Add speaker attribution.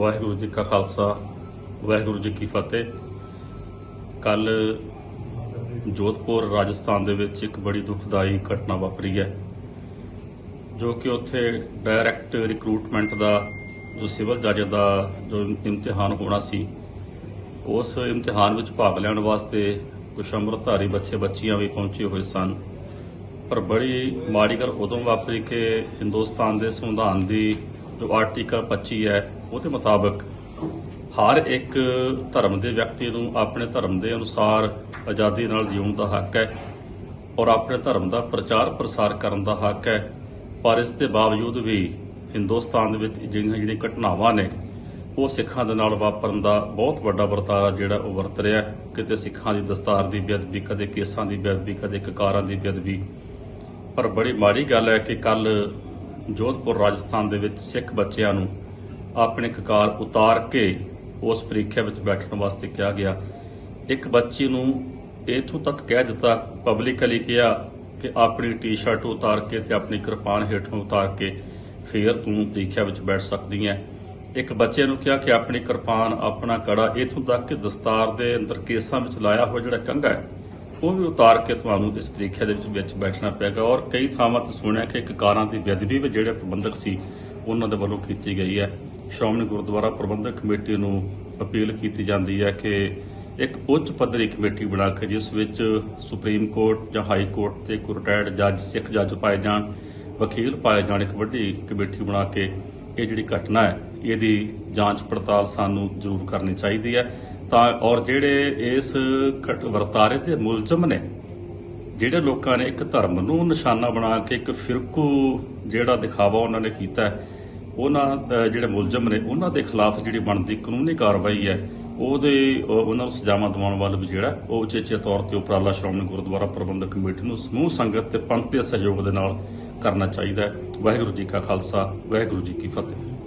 Speaker 1: ਵਾਹਿਗੁਰੂ ਜੀ ਕਾ ਖਾਲਸਾ, ਵਾਹਿਗੁਰੂ ਜੀ ਕੀ ਫਤਿਹ। ਕੱਲ ਜੋਧਪੁਰ, ਰਾਜਸਥਾਨ ਦੇ ਵਿੱਚ ਇੱਕ ਬੜੀ ਦੁਖਦਾਈ ਘਟਨਾ ਵਾਪਰੀ ਹੈ, ਜੋ ਕਿ ਉੱਥੇ ਡਾਇਰੈਕਟ ਰਿਕਰੂਟਮੈਂਟ ਦਾ, ਜੋ ਸਿਵਲ ਜੱਜ ਦਾ ਜੋ ਇਮਤਿਹਾਨ ਹੋਣਾ ਸੀ, ਉਸ ਇਮਤਿਹਾਨ ਵਿੱਚ ਭਾਗ ਲੈਣ ਵਾਸਤੇ ਕੁਝ ਅੰਮ੍ਰਿਤਧਾਰੀ ਬੱਚੇ ਬੱਚੀਆਂ ਵੀ ਪਹੁੰਚੇ ਹੋਏ ਸਨ। ਪਰ ਬੜੀ ਮਾੜੀ ਗੱਲ ਉਦੋਂ ਵਾਪਰੀ ਕਿ ਹਿੰਦੁਸਤਾਨ ਦੇ ਸੰਵਿਧਾਨ ਦੀ ਜੋ ਆਰਟੀਕਲ 25 ਹੈ ਉਹਦੇ ਮੁਤਾਬਕ ਹਰ ਇੱਕ ਧਰਮ ਦੇ ਵਿਅਕਤੀ ਨੂੰ ਆਪਣੇ ਧਰਮ ਦੇ ਅਨੁਸਾਰ ਆਜ਼ਾਦੀ ਨਾਲ ਜਿਉਣ ਦਾ ਹੱਕ ਹੈ ਔਰ ਆਪਣੇ ਧਰਮ ਦਾ ਪ੍ਰਚਾਰ ਪ੍ਰਸਾਰ ਕਰਨ ਦਾ ਹੱਕ ਹੈ। ਪਰ ਇਸ ਦੇ ਬਾਵਜੂਦ ਵੀ ਹਿੰਦੁਸਤਾਨ ਦੇ ਵਿੱਚ ਜਿਹੜੀਆਂ ਜਿਹੜੀਆਂ ਘਟਨਾਵਾਂ ਨੇ, ਉਹ ਸਿੱਖਾਂ ਦੇ ਨਾਲ ਵਾਪਰਨ ਦਾ ਬਹੁਤ ਵੱਡਾ ਵਰਤਾਰਾ ਜਿਹੜਾ ਉਹ ਵਰਤ ਰਿਹਾ ਕਿਤੇ ਸਿੱਖਾਂ ਦੀ ਦਸਤਾਰ ਦੀ ਬੇਅਦਬੀ, ਕਦੇ ਕੇਸਾਂ ਦੀ ਬੇਅਦਬੀ, ਕਦੇ ਕਕਾਰਾਂ ਦੀ ਬੇਅਦਬੀ। ਪਰ ਬੜੀ ਮਾੜੀ ਗੱਲ ਹੈ ਕਿ ਕੱਲ ਜੋਧਪੁਰ ਰਾਜਸਥਾਨ ਦੇ ਵਿੱਚ ਸਿੱਖ ਬੱਚਿਆਂ ਨੂੰ ਆਪਣੇ ਕਕਾਰ ਉਤਾਰ ਕੇ ਉਸ ਪ੍ਰੀਖਿਆ ਵਿੱਚ ਬੈਠਣ ਵਾਸਤੇ ਕਿਹਾ ਗਿਆ। ਇੱਕ ਬੱਚੀ ਨੂੰ ਇਥੋਂ ਤੱਕ ਕਹਿ ਦਿੱਤਾ ਪਬਲਿਕਲੀ ਕਿਹਾ ਕਿ ਆਪਣੀ ਟੀ-ਸ਼ਰਟ ਉਤਾਰ ਕੇ ਤੇ ਆਪਣੀ ਕਿਰਪਾਨ ਹੇਠੋਂ ਉਤਾਰ ਕੇ ਫੇਰ ਤੂੰ ਪ੍ਰੀਖਿਆ ਵਿੱਚ ਬੈਠ ਸਕਦੀ ਹੈ। ਇੱਕ ਬੱਚੇ ਨੂੰ ਕਿਹਾ ਕਿ ਆਪਣੀ ਕਿਰਪਾਨ, ਆਪਣਾ ਕੜਾ ਇਥੋਂ ਤੱਕ ਕਿ ਦਸਤਾਰ ਦੇ ਅੰਦਰ ਕੇਸਾਂ ਵਿੱਚ ਲਾਇਆ ਹੋਇਆ ਜਿਹੜਾ ਕੰਘਾ ਹੈ, ਉਹ ਵੀ ਉਤਾਰ ਕੇ ਤੁਹਾਨੂੰ ਇਸ ਪ੍ਰੀਖਿਆ ਦੇ ਵਿੱਚ ਵਿੱਚ ਬੈਠਣਾ ਪਏਗਾ। ਔਰ ਕਈ ਥਾਵਾਂ ਤੇ ਸੁਣਿਆ ਕਿ ਕਕਾਰਾਂ ਦੀ ਬੇਅਦਬੀ ਵਿੱਚ ਜਿਹੜੇ ਪ੍ਰਬੰਧਕ ਸੀ, ਉਹਨਾਂ ਦੇ ਵੱਲੋਂ ਕੀਤੀ ਗਈ ਹੈ। ਸ਼੍ਰੋਮਣੀ ਗੁਰਦੁਆਰਾ ਪ੍ਰਬੰਧਕ ਕਮੇਟੀ ਨੂੰ ਅਪੀਲ ਕੀਤੀ ਜਾਂਦੀ ਹੈ ਕਿ ਇੱਕ ਉੱਚ ਪੱਧਰੀ ਕਮੇਟੀ ਬਣਾ ਕੇ ਜਿਸ ਵਿੱਚ ਸੁਪਰੀਮ ਕੋਰਟ ਜਾਂ ਹਾਈ ਕੋਰਟ ਤੇ ਕੋਈ ਰਿਟਾਇਰਡ ਜੱਜ ਸਿੱਖ ਜੱਜ ਪਾਏ ਜਾਣ ਵਕੀਲ ਪਾਏ ਜਾਣ ਇੱਕ ਵੱਡੀ ਕਮੇਟੀ ਬਣਾ ਕੇ ਇਹ ਜਿਹੜੀ ਘਟਨਾ ਹੈ ਇਹਦੀ ਜਾਂਚ ਪੜਤਾਲ ਸਾਨੂੰ ਜ਼ਰੂਰ ਕਰਨੀ ਚਾਹੀਦੀ ਹੈ। ਤਾਂ ਔਰ ਜਿਹੜੇ ਇਸ ਘਟ- ਵਰਤਾਰੇ ਦੇ ਮੁਲਜ਼ਮ ਨੇ ਜਿਹੜੇ ਲੋਕਾਂ ਨੇ ਇੱਕ ਧਰਮ ਨੂੰ ਨਿਸ਼ਾਨਾ ਬਣਾ ਕੇ ਇੱਕ ਫਿਰਕੂ ਜਿਹੜਾ ਦਿਖਾਵਾ ਉਹਨਾਂ ਨੇ ਕੀਤਾ ਹੈ, ਉਹਨਾਂ ਜਿਹੜੇ ਮੁਲਜ਼ਮ ਨੇ, ਉਹਨਾਂ ਦੇ ਖਿਲਾਫ ਜਿਹੜੀ ਬਣਦੀ ਕਾਨੂੰਨੀ ਕਾਰਵਾਈ ਹੈ, ਉਹਦੇ ਉਹਨਾਂ ਨੂੰ ਸਜ਼ਾਵਾਂ ਦਿਵਾਉਣ ਵੱਲ ਵੀ ਜਿਹੜਾ, ਉਹ ਉਚੇਚੇ ਤੌਰ ਤੇ ਉਪਰਾਲਾ ਸ਼੍ਰੋਮਣੀ ਗੁਰਦੁਆਰਾ ਪ੍ਰਬੰਧਕ ਕਮੇਟੀ ਨੂੰ ਸਮੂਹ ਸੰਗਤ ਤੇ ਪੰਥ ਦੇ ਸਹਿਯੋਗ ਦੇ ਨਾਲ ਕਰਨਾ ਚਾਹੀਦਾ ਹੈ। ਵਾਹਿਗੁਰੂ ਜੀ ਕਾ ਖਾਲਸਾ, ਵਾਹਿਗੁਰੂ ਜੀ ਕੀ ਫਤਿਹ।